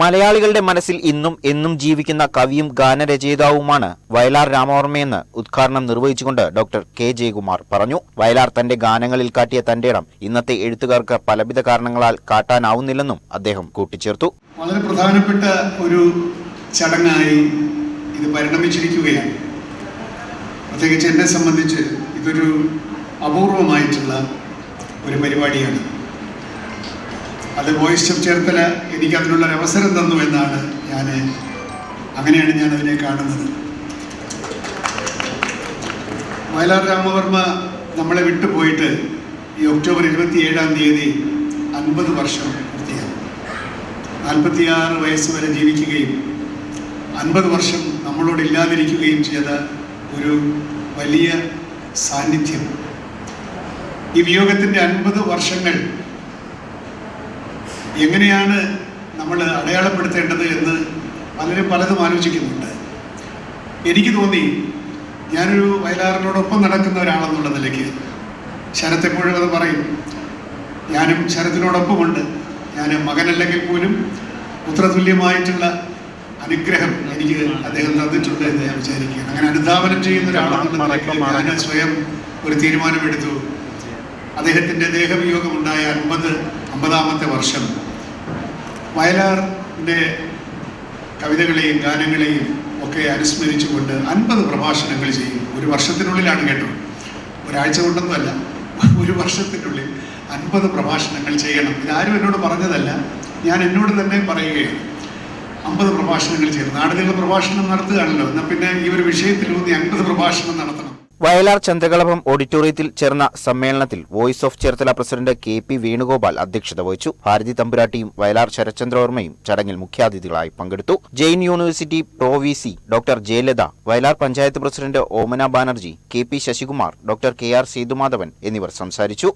മലയാളികളുടെ മനസ്സിൽ ഇന്നും എന്നും ജീവിക്കുന്ന കവിയും ഗാനരചയിതാവുമാണ് വയലാർ രാമവർമ്മയെന്ന് ഉദ്ഘാടനം നിർവഹിച്ചുകൊണ്ട് ഡോക്ടർ കെ ജയകുമാർ പറഞ്ഞു. വയലാർ തന്റെ ഗാനങ്ങളിൽ കാട്ടിയ തന്റെ ഇടം ഇന്നത്തെ എഴുത്തുകാർക്ക് പലവിധ കാരണങ്ങളാൽ കാട്ടാനാവുന്നില്ലെന്നും അദ്ദേഹം കൂട്ടിച്ചേർത്തു. വളരെ പ്രധാനപ്പെട്ട ഒരു ചടങ്ങായി ഇത് പരിണമിച്ചിരിക്കുകയാണ്. പ്രത്യേകിച്ച് എന്നെ സംബന്ധിച്ച് ഇതൊരു അപൂർവമായിട്ടുള്ള ഒരു പരിപാടിയാണ്. അത് വോയിസ് ചേർത്തല എനിക്ക് അതിനുള്ള ഒരു അവസരം തന്നു എന്നാണ് ഞാൻ അങ്ങനെയാണ് ഞാൻ അതിനെ കാണുന്നത്. വയലാർ രാമവർമ്മ നമ്മളെ വിട്ടുപോയിട്ട് ഈ ഒക്ടോബർ ഇരുപത്തി ഏഴാം തീയതി അൻപത് വർഷം പൂർത്തിയാകും നാൽപ്പത്തിയാറ് വയസ്സ് വരെ ജീവിക്കുകയും അൻപത് വർഷം നമ്മളോട് ഇല്ലാതിരിക്കുകയും ചെയ്ത ഒരു വലിയ സാന്നിധ്യം. ഈ വിയോഗത്തിന്റെ അൻപത് വർഷങ്ങൾ എങ്ങനെയാണ് നമ്മൾ അടയാളപ്പെടുത്തേണ്ടത് എന്ന് പലരും പലതും ആലോചിക്കുന്നുണ്ട്. എനിക്ക് തോന്നി ഞാനൊരു വയലാറിനോടൊപ്പം നടക്കുന്ന ഒരാളെന്നുള്ള നിലയ്ക്ക്. ശരത് എപ്പോഴും അത് പറയും. ഞാനും ശരത്തിനോടൊപ്പമുണ്ട്. ഞാൻ മകനല്ലെങ്കിൽ പോലും പുത്രതുല്യമായിട്ടുള്ള അനുഗ്രഹം എനിക്ക് അദ്ദേഹം തന്നിട്ടുണ്ട് എന്ന് ഞാൻ വിചാരിക്കുകയാണ്. അങ്ങനെ അനുധാപനം ചെയ്യുന്ന നിലയ്ക്ക് ഞാൻ സ്വയം ഒരു തീരുമാനമെടുത്തു. അദ്ദേഹത്തിന്റെ ദേഹവിയോഗം ഉണ്ടായ അൻപത് അമ്പതാമത്തെ വർഷം വയലാറിന്റെ കവിതകളെയും ഗാനങ്ങളെയും ഒക്കെ അനുസ്മരിച്ചുകൊണ്ട് അൻപത് പ്രഭാഷണങ്ങൾ ചെയ്യും. ഒരു വർഷത്തിനുള്ളിലാണ് കേട്ടോ. ഒരാഴ്ച കൊണ്ടൊന്നുമല്ല. ഒരു വർഷത്തിനുള്ളിൽ അൻപത് പ്രഭാഷണങ്ങൾ ചെയ്യണം. ഇതാരും എന്നോട് പറഞ്ഞതല്ല. ഞാൻ എന്നോട് തന്നെ പറയുകയാണ്. അമ്പത് പ്രഭാഷണങ്ങൾ ചെയ്യണം. നാടുകളിലെ പ്രഭാഷണം നടത്തുകയാണല്ലോ. എന്നാൽ പിന്നെ ഈ ഒരു വിഷയത്തിലൂന്നി അൻപത് പ്രഭാഷണം നടത്തണം. വയലാർ ചന്ദ്രകളഭം ഓഡിറ്റോറിയത്തിൽ ചേർന്ന സമ്മേളനത്തിൽ voice of Cherthala president K P Venugopal അധ്യക്ഷത വഹിച്ചു. ഭാരതി തമ്പുരാട്ടിയും വയലാർ ശരത്ചന്ദ്രവർമ്മയും ചടങ്ങിൽ മുഖ്യാതിഥികളായി പങ്കെടുത്തു. Jain university pro V C doctor Jayalatha Vayalar panchayat president Omana Banerjee K P Sasikumar doctor K R Sethumadhavan എന്നിവർ സംസാരിച്ചു.